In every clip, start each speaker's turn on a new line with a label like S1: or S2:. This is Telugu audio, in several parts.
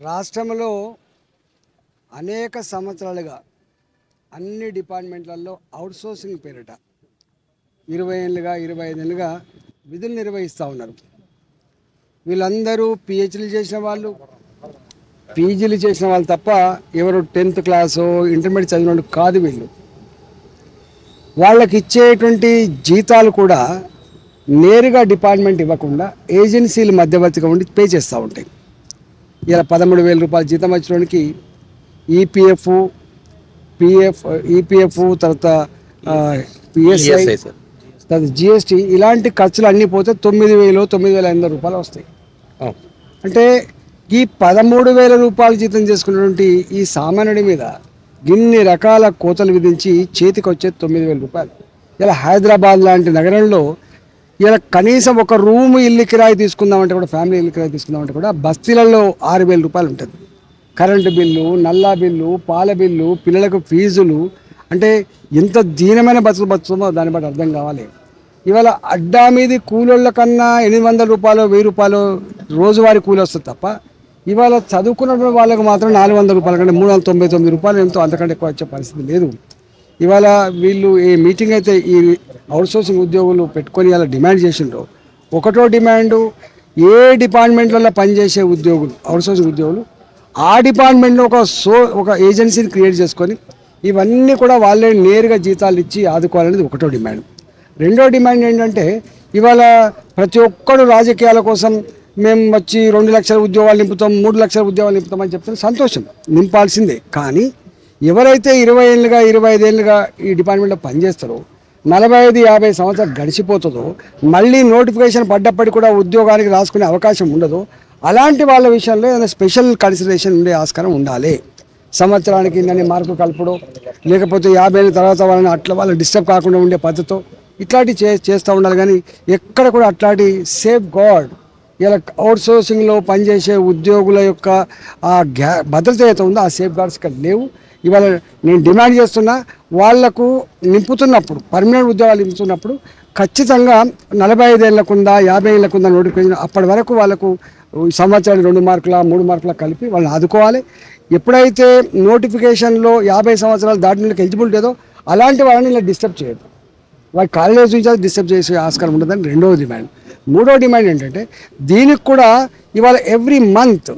S1: రాష్ట్రంలో అనేక సంవత్సరాలుగా అన్ని డిపార్ట్మెంట్లలో అవుట్సోర్సింగ్ పేరిట ఇరవై ఏళ్ళుగా ఇరవై ఐదు విధులు నిర్వహిస్తూ ఉన్నారు. వీళ్ళందరూ పిహెచ్లు చేసిన వాళ్ళు పీజీలు చేసిన వాళ్ళు తప్ప ఎవరు టెన్త్ క్లాసు ఇంటర్మీడియట్ చదివిన వాళ్ళు కాదు వీళ్ళు. వాళ్ళకి ఇచ్చేటువంటి జీతాలు కూడా నేరుగా డిపార్ట్మెంట్ ఇవ్వకుండా ఏజెన్సీలు మధ్యవర్తిగా ఉండి పే చేస్తూ ఉంటాయి. ఇలా పదమూడు వేల రూపాయల జీతం వచ్చినోడికి ఈపీఎఫ్ పిఎఫ్ ఈపీఎఫ్ తర్వాత పిఎస్ఐ. తర్వాత జిఎస్టీ ఇలాంటి ఖర్చులు అన్నీ పోతే తొమ్మిది వేలు తొమ్మిది వేల ఐదు రూపాయలు వస్తాయి. అంటే ఈ పదమూడు వేల రూపాయలు జీతం చేసుకున్నటువంటి ఈ సామాన్యుడి మీద ఇన్ని రకాల కోతలు విధించి చేతికి వచ్చే తొమ్మిది వేల రూపాయలు ఇలా హైదరాబాద్ లాంటి నగరంలో ఇలా కనీసం ఒక రూమ్ ఇల్లు కిరాయి తీసుకుందామంటే కూడా ఫ్యామిలీ ఇల్లు కిరాయి తీసుకుందామంటే కూడా బస్తీలలో ఆరు వేల రూపాయలు ఉంటుంది. కరెంటు బిల్లు నల్లా బిల్లు పాల బిల్లు పిల్లలకు ఫీజులు అంటే ఎంత దీనమైన బతుకు బతుకుతుందో దాన్ని బట్టి అర్థం కావాలి. ఇవాళ అడ్డా మీది కూలోళ్ళ కన్నా ఎనిమిది వందల రూపాయలు వెయ్యి రూపాయలు రోజువారీ కూలి వస్తుంది తప్ప ఇవాళ చదువుకున్న వాళ్ళకు మాత్రం నాలుగు వందల రూపాయల కంటే మూడు వందల తొంభై తొమ్మిది రూపాయలు ఎంతో అంతకంటే ఎక్కువ వచ్చే పరిస్థితి లేదు. ఇవాళ వీళ్ళు ఏ మీటింగ్ అయితే ఈ అవుట్సోర్సింగ్ ఉద్యోగులు పెట్టుకొని అలా డిమాండ్ చేసిండ్రో. ఒకటో డిమాండు ఏ డిపార్ట్మెంట్లలో పనిచేసే ఉద్యోగులు అవుట్సోర్సింగ్ ఉద్యోగులు ఆ డిపార్ట్మెంట్లో ఒక సో ఒక ఏజెన్సీని క్రియేట్ చేసుకొని ఇవన్నీ కూడా వాళ్ళే నేరుగా జీతాలు ఇచ్చి ఆదుకోవాలనేది ఒకటో డిమాండ్. రెండో డిమాండ్ ఏంటంటే ఇవాళ ప్రతి ఒక్కరు రాజకీయాల కోసం మేము వచ్చి రెండు లక్షల ఉద్యోగాలు నింపుతాం మూడు లక్షల ఉద్యోగాలు నింపుతాం అని చెప్తే సంతోషం నింపాల్సిందే. కానీ ఎవరైతే ఇరవై ఏళ్ళుగా ఇరవై ఐదేళ్ళుగా ఈ డిపార్ట్మెంట్లో పనిచేస్తారో నలభై ఐదు యాభై సంవత్సరాలు గడిచిపోతుందో మళ్ళీ నోటిఫికేషన్ పడ్డప్పటికి కూడా ఉద్యోగానికి రాసుకునే అవకాశం ఉండదు అలాంటి వాళ్ళ విషయంలో ఏదైనా స్పెషల్ కన్సిడరేషన్ ఉండే ఆస్కారం ఉండాలి. సంవత్సరానికి నన్ను మార్పు కలపడం లేకపోతే యాభై ఏళ్ళ తర్వాత వాళ్ళని అట్లా వాళ్ళు డిస్టర్బ్ కాకుండా ఉండే పద్ధతితో ఇట్లాంటి చే చేస్తూ ఉండాలి. కానీ ఎక్కడ కూడా అట్లాంటి సేఫ్ గాడ్ ఇలా అవుట్ సోర్సింగ్లో పనిచేసే ఉద్యోగుల యొక్క ఆ గ్యా భద్రత ఏదైతే ఉందో ఆ సేఫ్ గార్డ్స్ ఇక్కడ లేవు. ఇవాళ నేను డిమాండ్ చేస్తున్నా వాళ్ళకు నింపుతున్నప్పుడు పర్మనెంట్ ఉద్యోగాలు నింపుతున్నప్పుడు ఖచ్చితంగా నలభై ఐదు ఏళ్ళకుందా యాభై ఏళ్ళకుందా నోటిఫికేషన్ అప్పటి వరకు వాళ్ళకు సంవత్సరాలు రెండు మార్కుల మూడు మార్కుల కలిపి వాళ్ళని ఆదుకోవాలి. ఎప్పుడైతే నోటిఫికేషన్లో యాభై సంవత్సరాలు దాటిన ఎలిజిబిలిటీ ఏదో అలాంటి వాళ్ళని ఇలా డిస్టర్బ్ చేయదు వాళ్ళ కాలేజ్ నుంచి డిస్టర్బ్ చేసే ఆస్కారం ఉండదని రెండవ డిమాండ్. మూడో డిమాండ్ ఏంటంటే దీనికి కూడా ఇవాళ ఎవ్రీ మంత్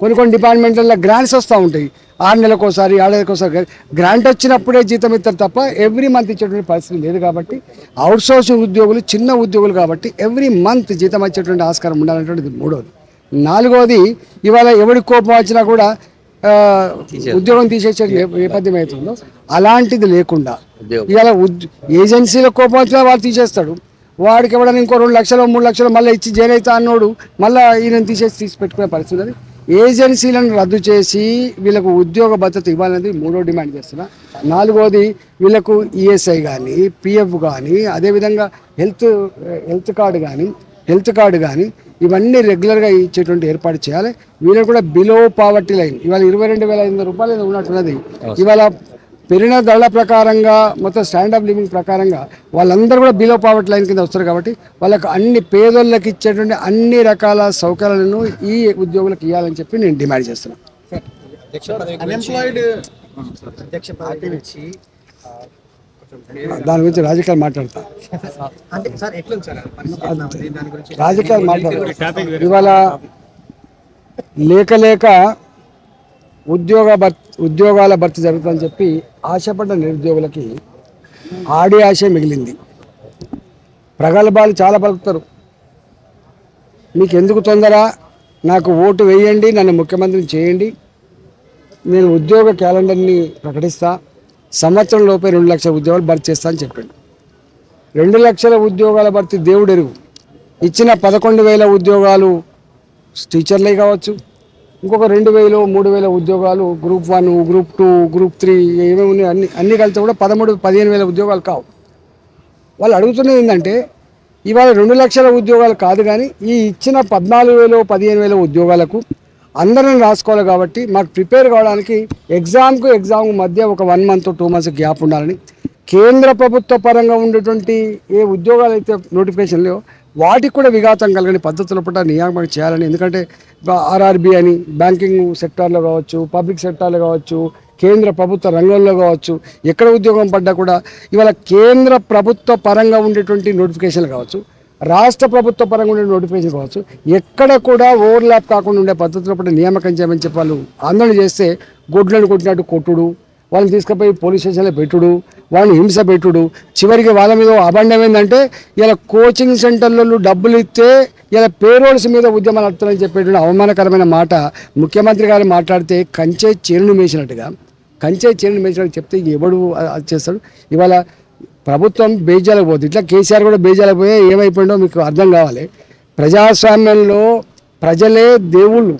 S1: కొన్ని కొన్ని డిపార్ట్మెంట్లలో గ్రాంట్స్ వస్తూ ఉంటాయి. ఆరు నెలలకు ఒకసారి ఏడాదికి ఒకసారి గ్రాంట్ వచ్చినప్పుడే జీతం ఇస్తారు తప్ప ఎవ్రీ మంత్ ఇచ్చేటువంటి పరిస్థితి లేదు కాబట్టి అవుట్ సోర్సింగ్ ఉద్యోగులు చిన్న ఉద్యోగులు కాబట్టి ఎవ్రీ మంత్ జీతం వచ్చేటువంటి ఆస్కారం ఉండాలనేటువంటిది మూడోది. నాలుగోది ఇవాళ ఎవడి కోపం వచ్చినా కూడా ఉద్యోగం తీసేసే నేపథ్యం అవుతుందో అలాంటిది లేకుండా. ఇవాళ ఏజెన్సీల కోపం వచ్చినా వాడు తీసేస్తాడు. వాడికి ఎవడైనా ఇంకో రెండు లక్షలు మూడు లక్షలు మళ్ళీ ఇచ్చి జైన్ అవుతా అన్నోడు మళ్ళీ ఈయన తీసేసి తీసి పెట్టుకునే పరిస్థితి ఏజెన్సీలను రద్దు చేసి వీళ్ళకు ఉద్యోగ భద్రత ఇవ్వాలనేది మూడో డిమాండ్ చేస్తున్నా. నాలుగోది వీళ్ళకు ఈఎస్ఐ కానీ పిఎఫ్ కానీ అదేవిధంగా హెల్త్ హెల్త్ కార్డు కానీ హెల్త్ కార్డు కానీ ఇవన్నీ రెగ్యులర్గా ఇచ్చేటువంటి ఏర్పాటు చేయాలి. వీళ్ళు కూడా బిలో పావర్టీ లైన్. ఇవాళ ఇరవై రెండు వేల ఐదు వందల రూపాయలు ఉన్నట్టున్నది. ఇవాళ పెరిగిన ధరల ప్రకారంగా మొత్తం స్టాండ్ ఆఫ్ లివింగ్ ప్రకారంగా వాళ్ళందరూ కూడా బిలో పావర్టీ లైన్ కింద వస్తారు కాబట్టి వాళ్ళకి అన్ని పేదోళ్ళకి ఇచ్చేటువంటి అన్ని రకాల సౌకర్యాలను ఈ ఉద్యోగులకు ఇవ్వాలని చెప్పి నేను డిమాండ్ చేస్తున్నాను దాని గురించి రాజకీయాలు మాట్లాడతా. రాజకీయాలు మాట్లాడతా. ఇవాళ లేక లేక ఉద్యోగ భర్తీ ఉద్యోగాల భర్తీ జరుగుతుందని చెప్పి ఆశపడ్డ నిరుద్యోగులకి ఆడి ఆశ మిగిలింది. ప్రగల్భాలు చాలా పలుకుతారు. మీకు ఎందుకు తొందర? నాకు ఓటు వేయండి నన్ను ముఖ్యమంత్రిని చేయండి. నేను ఉద్యోగ క్యాలెండర్ని ప్రకటిస్తా. సంవత్సరం లోపే రెండు లక్షల ఉద్యోగాలు భర్తీ చేస్తా అని చెప్పాడు. రెండు లక్షల ఉద్యోగాల భర్తీ దేవుడెరుగు. ఇచ్చిన పదకొండు వేల ఉద్యోగాలు టీచర్లే కావచ్చు ఇంకొక రెండు వేలు మూడు వేల ఉద్యోగాలు group one group two group three ఏమేమి ఉన్నాయి? అన్ని అన్ని కలిసి కూడా పదమూడు పదిహేను వేల ఉద్యోగాలు కావు. వాళ్ళు అడుగుతున్నది ఏంటంటే ఇవాళ రెండు లక్షల ఉద్యోగాలు కాదు కానీ ఈ ఇచ్చిన పద్నాలుగు వేలు పదిహేను వేల ఉద్యోగాలకు అందరం రాసుకోవాలి కాబట్టి మాకు ప్రిపేర్ కావడానికి ఎగ్జామ్కు ఎగ్జామ్ మధ్య ఒక one month two months gap ఉండాలని కేంద్ర ప్రభుత్వ పరంగా ఉండేటువంటి ఏ ఉద్యోగాలు అయితే నోటిఫికేషన్ లేవో వాటికి కూడా విఘాతం కలగని పద్ధతుల పట్ల నియామకం చేయాలని ఎందుకంటే ఆర్ఆర్బి అని బ్యాంకింగ్ సెక్టార్లో కావచ్చు పబ్లిక్ సెక్టార్లో కావచ్చు కేంద్ర ప్రభుత్వ రంగంలో కావచ్చు ఎక్కడ ఉద్యోగం పడ్డా కూడా ఇవాళ కేంద్ర ప్రభుత్వ పరంగా ఉండేటువంటి నోటిఫికేషన్లు కావచ్చు రాష్ట్ర ప్రభుత్వ పరంగా ఉండే నోటిఫికేషన్ కావచ్చు ఎక్కడ కూడా ఓవర్లాప్ కాకుండా ఉండే పద్ధతుల పట్ల నియామకం చేయమని చెప్పి వాళ్ళు ఆందోళన చేస్తే గొడ్లను కొట్టినట్టు కొట్టుడు. వాళ్ళని తీసుకుపోయి పోలీస్ స్టేషన్లో పెట్టుడు వాళ్ళని హింస పెట్టుడు. చివరికి వాళ్ళ మీద అబండం ఏంటంటే ఇలా కోచింగ్ సెంటర్లలో డబ్బులు ఇస్తే ఇలా పేరోల్స్ మీద ఉద్యమాలు నడుపుతారని చెప్పేటువంటి అవమానకరమైన మాట ముఖ్యమంత్రి గారు మాట్లాడితే కంచే చీరను మేసినట్టుగా. కంచే చీరను మేసినట్టు చెప్తే ఎవడు చేస్తాడు? ఇవాళ ప్రభుత్వం బేజాలకు పోతుంది. ఇట్లా కేసీఆర్ కూడా బేజాలకు పోయి ఏమైపోయిందో మీకు అర్థం కావాలి. ప్రజాస్వామ్యంలో ప్రజలే దేవుళ్ళు.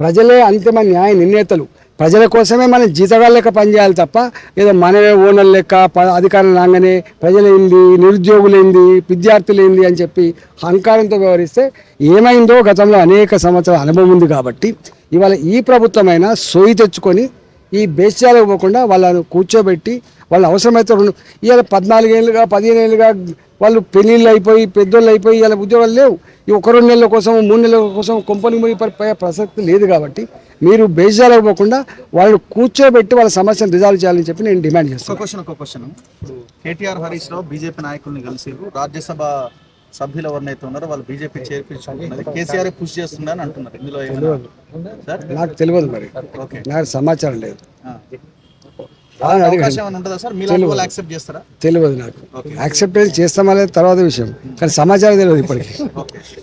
S1: ప్రజలే అంతిమ న్యాయ నిర్ణేతలు. ప్రజల కోసమే మనం జీతగాళ్ళ లెక్క పనిచేయాలి తప్ప ఏదో మనమే ఓనర్ లెక్క ప- అధికారం రాగానే ప్రజలేంది నిరుద్యోగులేంది విద్యార్థులేంది అని చెప్పి అహంకారంతో వ్యవహరిస్తే ఏమైందో గతంలో అనేక సంవత్సరాల అనుభవం ఉంది కాబట్టి ఇవాళ ఈ ప్రభుత్వమైనా సోయి తెచ్చుకొని ఈ బేస్యాలకు పోకుండా వాళ్ళను కూర్చోబెట్టి వాళ్ళు అవసరమైతే రెండు ఇవాళ పద్నాలుగేళ్ళుగా పదిహేను ఏళ్ళుగా వాళ్ళు పెళ్ళిళ్ళు అయిపోయి పెద్దోళ్ళు అయిపోయి ఇలా ఉద్యోగాలు లేవు. ఈ ఒక రెండు నెలల కోసం మూడు నెలల కోసం కొంపని మునిగిపోయే ప్రసక్తి లేదు కాబట్టి మీరు బేజాలకు పోకుండా వాళ్ళు కూర్చోబెట్టి వాళ్ళ సమస్యను రిజాల్వ్ చేయాలని చెప్పి నేను డిమాండ్ చేస్తాను
S2: క్వశ్చన్ ఒక క్వశ్చన్. కేటీఆర్ హరీష్ రావు బీజేపీ నాయకుల్ని కలిసిరు రాజ్యసభ సభ్యులు ఎవరినైతే ఉన్నారో వాళ్ళు బీజేపీ చేర్పించుకుంటున్నది కేసీఆర్ పుష్ చేస్తుందని అంటున్నారు. ఇందులో
S1: నాకు తెలియదు మరి.
S2: ఓకే.
S1: నాకు సమాచారం లేదు.
S2: యాక్సెప్ట్
S1: తెలియదు. నాకు. యాక్సెప్టెన్స్ చేస్తామా లేదా తర్వాత విషయం. కానీ సమాచారం తెలియదు ఇప్పటికి.